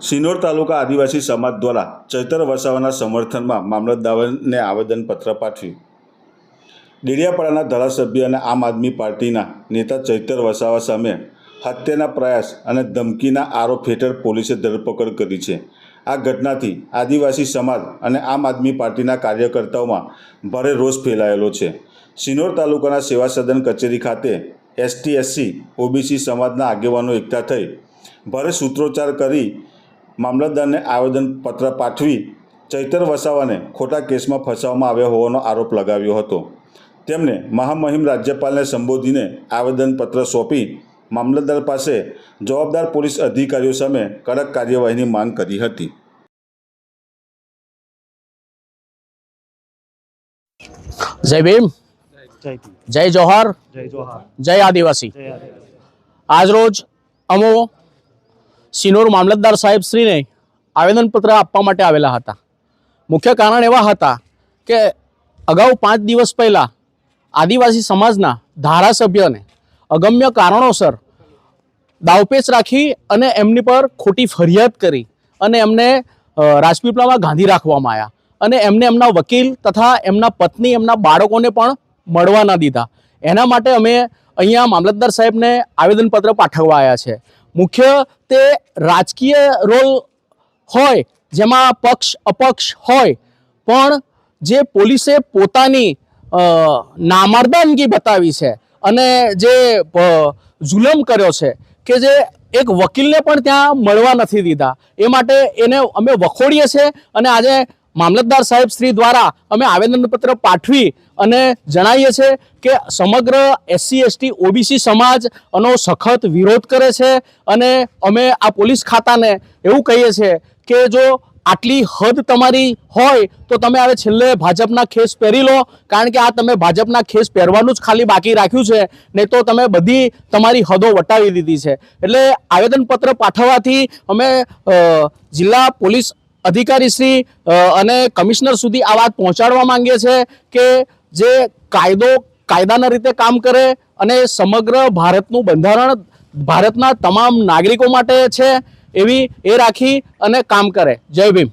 સિનોર તાલુકા આદિવાસી સમાજ દ્વારા ચૈતર વસાવાના સમર્થનમાં મામલતદારને આવેદનપત્ર પાઠવ્યું. ડેડિયાપાડાના ધારાસભ્ય અને આમ આદમી પાર્ટીના નેતા ચૈતર વસાવા સામે હત્યાના પ્રયાસ અને ધમકીના આરોપ હેઠળ પોલીસે ધરપકડ કરી છે. આ ઘટનાથી આદિવાસી સમાજ અને આમ આદમી પાર્ટીના કાર્યકર્તાઓમાં ભારે રોષ ફેલાયેલો છે. સિનોર તાલુકાના સેવા સદન કચેરી ખાતે એસટી, એસસી, ઓબીસી સમાજના આગેવાનો એકઠા થઈ ભારે સૂત્રોચ્ચાર કરી મામલતદારને આવેદનપત્ર પાઠવી ચૈતર વસાવાને ખોટા કેસમાં ફસાવવામાં આવ્યા હોવાનો આરોપ લગાવ્યો હતો. તેમણે મહામહિમ રાજ્યપાલને સંબોધીને આવેદનપત્ર સોંપી મામલતદાર પાસે જવાબદાર પોલીસ અધિકારીઓ સામે કડક કાર્યવાહીની માંગ કરી હતી. જય ભીમ. જય જોહર. જય આદિવાસી. આજરોજ અમો સિનોર મામલતદાર સાહેબ શ્રીને આવેદનપત્ર આપવા માટે આવેલા હતા. મુખ્ય કારણ એવા હતા કે અગાઉ પાંચ દિવસ પહેલાં આદિવાસી સમાજના ધારાસભ્યને અગમ્ય કારણોસર દાવપેચ રાખી અને એમની પર ખોટી ફરિયાદ કરી અને એમને રાજપીપળામાં ગાંધી રાખવામાં આવ્યા. અને એમને એમના વકીલ તથા એમના પત્ની, એમના બાળકોને પણ મળવા ન દીધા. એના માટે અમે અહીંયા મામલતદાર સાહેબને આવેદનપત્ર પાઠવવા આવ્યા છે. મુખ્ય તે રાજકીય રોલ હોય, જેમાં પક્ષ અપક્ષ હોય. પણ જે પોલીસે પોતાની નામર્દાનગી બતાવી છે અને જે જુલમ કર્યો છે કે જે એક વકીલને પણ ત્યાં મળવા નથી દીધા. એ માટે એને અમે વખોડીએ છીએ અને આજે મામલતદાર સાહેબ શ્રી દ્વારા અમે આવેદનપત્ર પાઠવી અને જણાવીએ છીએ કે સમગ્ર એસસી, એસટી, ઓબીસી સમાજ આનો સખત વિરોધ કરે છે અને અમે આ પોલીસ ખાતાને એવું કહીએ છીએ કે જો આટલી હદ તમારી હોય તો તમે હવે છેલ્લે ભાજપના ખેસ પહેરી લો, કારણ કે આ તમે ભાજપના ખેસ પહેરવાનું જ ખાલી બાકી રાખ્યું છે, નહીં તો તમે બધી તમારી હદો વટાવી દીધી છે. એટલે આવેદનપત્ર પાઠવવાથી અમે જિલ્લા પોલીસ અધિકારી શ્રી અને કમિશનર સુધી આ વાત પહોંચાડવા માંગીએ છે કે જે કાયદો, કાયદાના રીતે કામ કરે અને સમગ્ર ભારતનું બંધારણ ભારતના તમામ નાગરિકો માટે છે એવી એ રાખી અને કામ કરે. જય ભીમ.